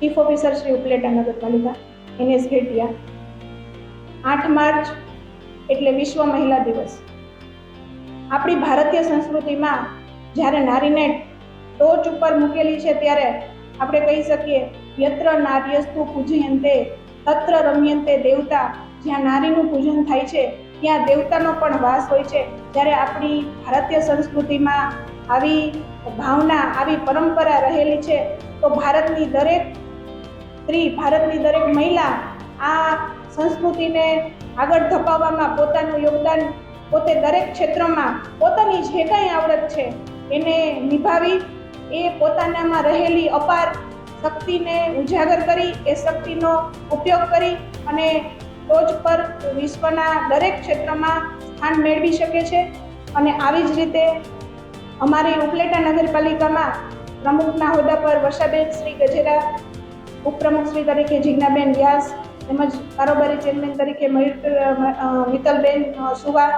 Chief officer Shri Upleta નગરપાલિકા NS Ghetiya આઠ March એટલે વિશ્વ મહિલા દિવસ. આપણી ભારતીય સંસ્કૃતિમાં જ્યારે નારીને ટોચ ઉપર મૂકેલી છે ત્યારે આપણે કહી શકીએ, યત્ર નાર્યસ્તુ પૂજયંતે, તત્ર રમ્યંતે દેવતા. જ્યાં નારીનું પૂજન થાય છે, ત્યાં દેવતાનો પણ વાસ હોય છે. જ્યારે આપણી ભારતીય સંસ્કૃતિમાં આવી ભાવના, આવી પરંપરા રહેલી છે, તો ભારતની દરેક સ્ત્રી ભારતની દરેક મહિલા આ સંસ્કૃતિને આગળ ધપાવવામાં પોતાનું યોગદાન પોતે દરેક ક્ષેત્રમાં પોતાની જે કાંઈ આવડત છે એને નિભાવી, એ પોતાનામાં રહેલી અપાર શક્તિને ઉજાગર કરી, એ શક્તિનો ઉપયોગ કરી અને ટોચ પર વિશ્વના દરેક ક્ષેત્રમાં સ્થાન મેળવી શકે છે. અને આવી જ રીતે અમારી ઉપલેટા નગરપાલિકામાં પ્રમુખના હોદ્દા પર વર્ષાબેન શ્રી ગજેરા ઉપપ્રમુખ શ્રી તરીકે જિજ્ઞાબેન વ્યાસ તેમજ કારોબારી ચેરમેન તરીકે મયુર મિત્તલબેન સુવા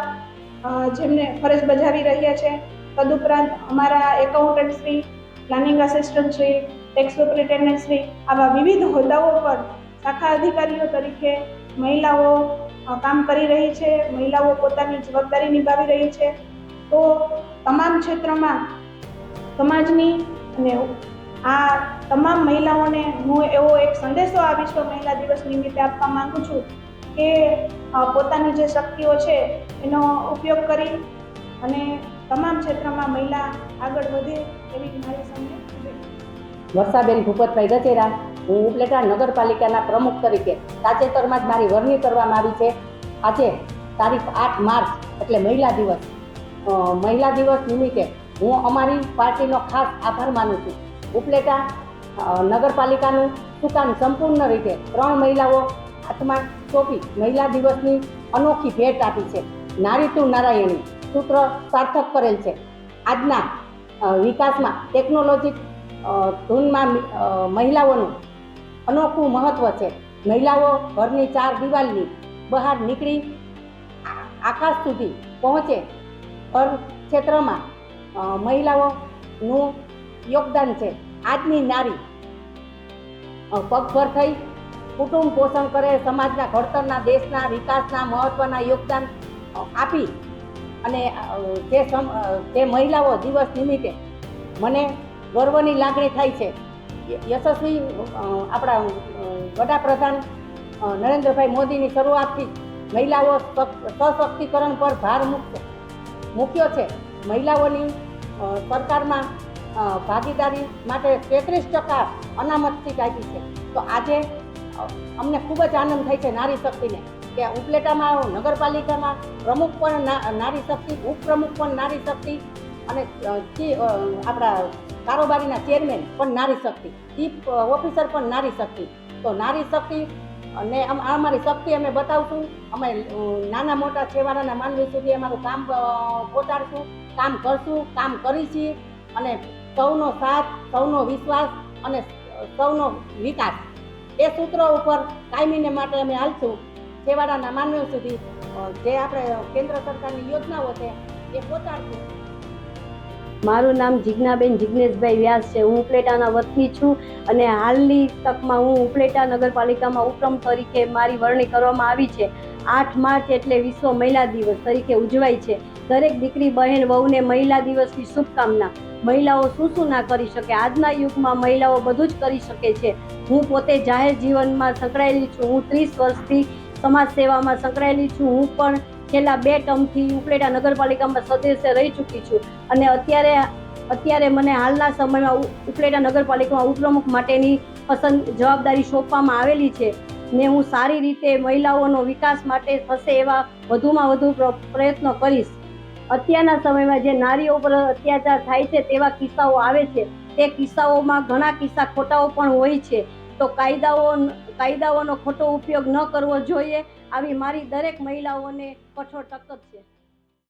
જેમને ફરજ બજાવી રહ્યા છે. તદુપરાંત અમારા accountant Shri planning assistant Shri tax superintendent Shri આવા વિવિધ હોદ્દાઓ પર શાખા અધિકારીઓ તરીકે મહિલાઓ કામ કરી રહી છે. મહિલાઓ પોતાની જવાબદારી નિભાવી રહી છે. તો તમામ ક્ષેત્રમાં સમાજની અને આ તમામ મહિલાઓને હું એવો એક સંદેશો આ વિશ્વ મહિલા દિવસ નિમિત્તે આપવા માંગુ છું કે પોતાની જે શક્તિઓ છે એનો ઉપયોગ કરી અને તમામ ક્ષેત્રમાં મહિલા આગળ વધે એવી મારી શુભેચ્છા વર્ષાબેન ભૂપતભાઈ ગજેરા, હું ઉપલેટા નગરપાલિકાના પ્રમુખ તરીકે તાજેતરમાં જ મારી વરણી કરવામાં આવી છે. આજે તારીખ આઠ માર્ચ, એટલે મહિલા દિવસ. મહિલા દિવસ નિમિત્તે હું અમારી પાર્ટીનો ખાસ આભાર માનું છું. ઉપલેટા નગરપાલિકાનું સુકાન સંપૂર્ણ રીતે ત્રણ મહિલાઓ હાથમાં સોંપી મહિલા દિવસની અનોખી ભેટ આપી છે. નારી તું નારાયણી સૂત્ર સાર્થક કરેલ છે. આજના વિકાસમાં ટેકનોલોજી ધૂનમાં મહિલાઓનું અનોખું મહત્વ છે. મહિલાઓ ઘરની ચાર દિવાલની બહાર નીકળી આકાશ સુધી પહોંચે. ઘર ક્ષેત્રમાં મહિલાઓનું યોગદાન છે. આજની નારી પગભર થઈ કુટુંબ પોષણ કરે સમાજના ઘડતરના દેશના વિકાસના મહત્વના યોગદાન આપી અને તે અ, મહિલાઓ દિવસ નિમિત્તે મને ગર્વની લાગણી થાય છે. યશસ્વી આપણા વડાપ્રધાન નરેન્દ્રભાઈ મોદીની શરૂઆતથી મહિલાઓ સશક્તિકરણ પર ભાર મૂકશે મૂક્યો છે. મહિલાઓની સરકારમાં ભાગીદારી માટે તેત્રીસ ટકા અનામતથી કાઢી છે. તો આજે અમને ખૂબ જ આનંદ થાય છે નારી શક્તિને કે ઉપલેટામાં નગરપાલિકામાં પ્રમુખ પણ નારી શક્તિ, ઉપપ્રમુખ પણ નારી શક્તિ અને આપણા કારોબારીના ચેરમેન પણ નારી શક્તિ, ચીફ ઓફિસર પણ નારી શક્તિ. તો નારી શક્તિ અને અમારી શક્તિ અમે બતાવશું. અમે નાના મોટા છેવાડાના માનવી સુધી અમારું કામ પહોંચાડશું, કામ કરશું, કામ કરીશું. અને સૌનો સાથ, સૌનો વિશ્વાસ અને સૌનો વિકાસ. એ સૂત્રો ઉપર કાયમીને માટે અમે હાલશું. છેવાડાના માનવ સુધી જે આપણે કેન્દ્ર સરકારની યોજનાઓ છે, એ પહોંચાડશું. મારું નામ જિજ્ઞાબેન જિજ્ઞેશભાઈ વ્યાસ છે. હું ઉપલેટાના વતની છું અને હાલની તકમાં હું ઉપલેટા નગરપાલિકામાં ઉપક્રમ તરીકે મારી વરણી કરવામાં આવી છે. આઠ માર્ચ એટલે વિશ્વ મહિલા દિવસ તરીકે ઉજવાય છે. દરેક દીકરી, બહેન, વહુને મહિલા દિવસની શુભકામના. મહિલાઓ શું શું ના કરી શકે? આજના યુગમાં મહિલાઓ બધું જ કરી શકે છે. હું પોતે જાહેર જીવનમાં સંકળાયેલી છું. હું ત્રીસ વર્ષથી સમાજ સેવામાં સંકળાયેલી છું. હું પણ છેલ્લા બે ટર્મથી ઉપલેટા નગરપાલિકામાં સદસ્ય રહી ચૂકી છું. અને અત્યારે અત્યારે મને હાલના સમયમાં ઉપલેટા નગરપાલિકામાં ઉપપ્રમુખ માટેની પસંદ, જવાબદારી સોંપવામાં આવેલી છે. ને હું સારી રીતે મહિલાઓનો વિકાસ માટે થશે એવા વધુમાં વધુ પ્ર- પ્રયત્નો કરીશ. અત્યારના સમયમાં જે નારીઓ પર અત્યાચાર થાય છે તેવા કિસ્સાઓ આવે છે, તે કિસ્સાઓમાં ઘણા કિસ્સા ખોટાઓ પણ હોય છે. તો કાયદાઓ, કાયદાઓનો ખોટો ઉપયોગ ન કરવો જોઈએ. આવી મારી દરેક મહિલાઓને કઠોર ટક્કર છે.